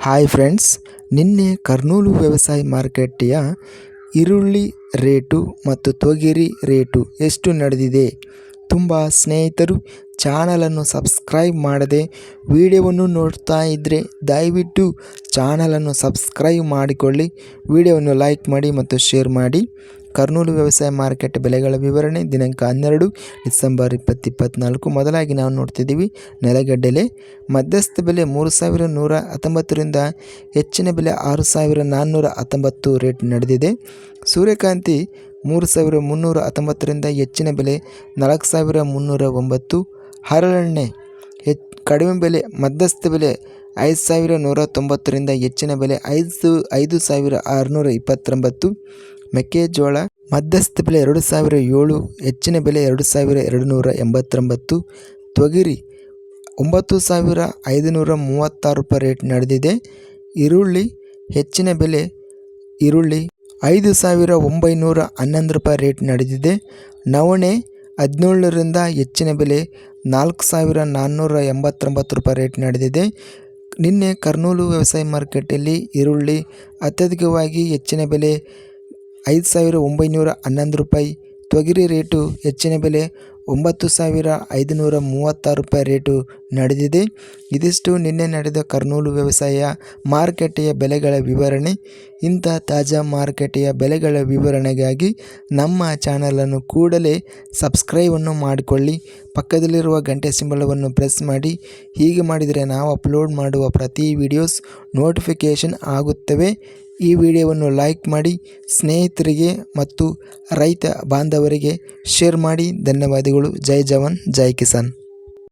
Hi friends ನಿನ್ನೆ ಕರ್ನೂಲು ವ್ಯವಸಾಯ ಮಾರುಕಟ್ಟೆಯ ಈರುಳ್ಳಿ ರೇಟು ಮತ್ತು ತೊಗರಿ ರೇಟು ಎಷ್ಟು ನಡೆದಿದೆ? ತುಂಬ ಸ್ನೇಹಿತರು ಚಾನಲನ್ನು ಸಬ್ಸ್ಕ್ರೈಬ್ ಮಾಡದೆ ವಿಡಿಯೋವನ್ನು ನೋಡ್ತಾ ಇದ್ದರೆ ದಯವಿಟ್ಟು ಚಾನಲನ್ನು ಸಬ್ಸ್ಕ್ರೈಬ್ ಮಾಡಿಕೊಳ್ಳಿ. ವಿಡಿಯೋವನ್ನು ಲೈಕ್ ಮಾಡಿ ಮತ್ತು ಶೇರ್ ಮಾಡಿ. ಕರ್ನೂಲು ವ್ಯವಸಾಯ ಮಾರ್ಕೆಟ್ ಬೆಲೆಗಳ ವಿವರಣೆ ದಿನಾಂಕ ಹನ್ನೆರಡು ಡಿಸೆಂಬರ್ ಇಪ್ಪತ್ತು ಇಪ್ಪತ್ತ್ನಾಲ್ಕು ಮೊದಲಾಗಿ ನಾವು ನೋಡ್ತಿದ್ದೀವಿ, ನೆಲಗಡ್ಡೆಲೆ. ಮಧ್ಯಸ್ಥ ಬೆಲೆ ಮೂರು ಸಾವಿರ ನೂರ ಹತ್ತೊಂಬತ್ತರಿಂದ ಹೆಚ್ಚಿನ ಬೆಲೆ ಆರು ಸಾವಿರ ನಾನ್ನೂರ ಹತ್ತೊಂಬತ್ತು ರೇಟ್ ನಡೆದಿದೆ. ಸೂರ್ಯಕಾಂತಿ ಮೂರು ಸಾವಿರ ಮುನ್ನೂರ ಹತ್ತೊಂಬತ್ತರಿಂದ ಹೆಚ್ಚಿನ ಬೆಲೆ ನಾಲ್ಕು ಸಾವಿರ ಮುನ್ನೂರ ಒಂಬತ್ತು. ಹರಳೆಣ್ಣೆ ಹೆಚ್ ಕಡಿಮೆ ಬೆಲೆ, ಮಧ್ಯಸ್ಥ ಬೆಲೆ ಐದು ಸಾವಿರ ನೂರ ತೊಂಬತ್ತರಿಂದ ಹೆಚ್ಚಿನ ಬೆಲೆ ಐದು ಐದು ಸಾವಿರ ಆರುನೂರ ಇಪ್ಪತ್ತೊಂಬತ್ತು. ಮೆಕ್ಕೆಜೋಳ ಮಧ್ಯಸ್ಥ ಬೆಲೆ ಎರಡು ಸಾವಿರ ಏಳು, ಹೆಚ್ಚಿನ ಬೆಲೆ ಎರಡು ಸಾವಿರ ಎರಡು ನೂರ ಎಂಬತ್ತೊಂಬತ್ತು. ತೊಗರಿ ಒಂಬತ್ತು ಸಾವಿರ ಐದುನೂರ ಮೂವತ್ತಾರು ರೂಪಾಯಿ ರೇಟ್ ನಡೆದಿದೆ. ಈರುಳ್ಳಿ ಹೆಚ್ಚಿನ ಬೆಲೆ ಈರುಳ್ಳಿ ಐದು ಸಾವಿರ ಒಂಬೈನೂರ ಹನ್ನೊಂದು ರೂಪಾಯಿ ರೇಟ್ ನಡೆದಿದೆ. ನವಣೆ ಹದಿನೇಳರಿಂದ ಹೆಚ್ಚಿನ ಬೆಲೆ ನಾಲ್ಕು ಸಾವಿರ ನಾನ್ನೂರ ಎಂಬತ್ತೊಂಬತ್ತು ರೂಪಾಯಿ ರೇಟ್ ನಡೆದಿದೆ. ನಿನ್ನೆ ಕರ್ನೂಲು ವ್ಯವಸಾಯ ಮಾರ್ಕೆಟಲ್ಲಿ ಈರುಳ್ಳಿ ಅತ್ಯಧಿಕವಾಗಿ ಹೆಚ್ಚಿನ ಬೆಲೆ ಐದು ಸಾವಿರ ಒಂಬೈನೂರ ಹನ್ನೊಂದು ರೂಪಾಯಿ ತೊಗರಿ ರೇಟು ಹೆಚ್ಚಿನ ಬೆಲೆ ಒಂಬತ್ತು ಸಾವಿರ ಐದುನೂರ ಮೂವತ್ತಾರು ರೂಪಾಯಿ ರೇಟು ನಡೆದಿದೆ. ಇದಿಷ್ಟು ನಿನ್ನೆ ನಡೆದ ಕರ್ನೂಲು ವ್ಯವಸಾಯ ಮಾರುಕಟ್ಟೆಯ ಬೆಲೆಗಳ ವಿವರಣೆ. ಇಂಥ ತಾಜಾ ಮಾರುಕಟ್ಟೆಯ ಬೆಲೆಗಳ ವಿವರಣೆಗಾಗಿ ನಮ್ಮ ಚಾನಲನ್ನು ಕೂಡಲೇ ಸಬ್ಸ್ಕ್ರೈಬನ್ನು ಮಾಡಿಕೊಳ್ಳಿ. ಪಕ್ಕದಲ್ಲಿರುವ ಗಂಟೆ ಸಿಂಬಳವನ್ನು ಪ್ರೆಸ್ ಮಾಡಿ. ಹೀಗೆ ಮಾಡಿದರೆ ನಾವು ಅಪ್ಲೋಡ್ ಮಾಡುವ ಪ್ರತಿ ವಿಡಿಯೋಸ್ ನೋಟಿಫಿಕೇಷನ್ ಆಗುತ್ತವೆ. ಈ ವಿಡಿಯೋವನ್ನು ಲೈಕ್ ಮಾಡಿ, ಸ್ನೇಹಿತರಿಗೆ ಮತ್ತು ರೈತ ಬಾಂಧವರಿಗೆ ಶೇರ್ ಮಾಡಿ. ಧನ್ಯವಾದಗಳು. ಜೈ ಜವಾನ್, ಜೈ ಕಿಸಾನ್.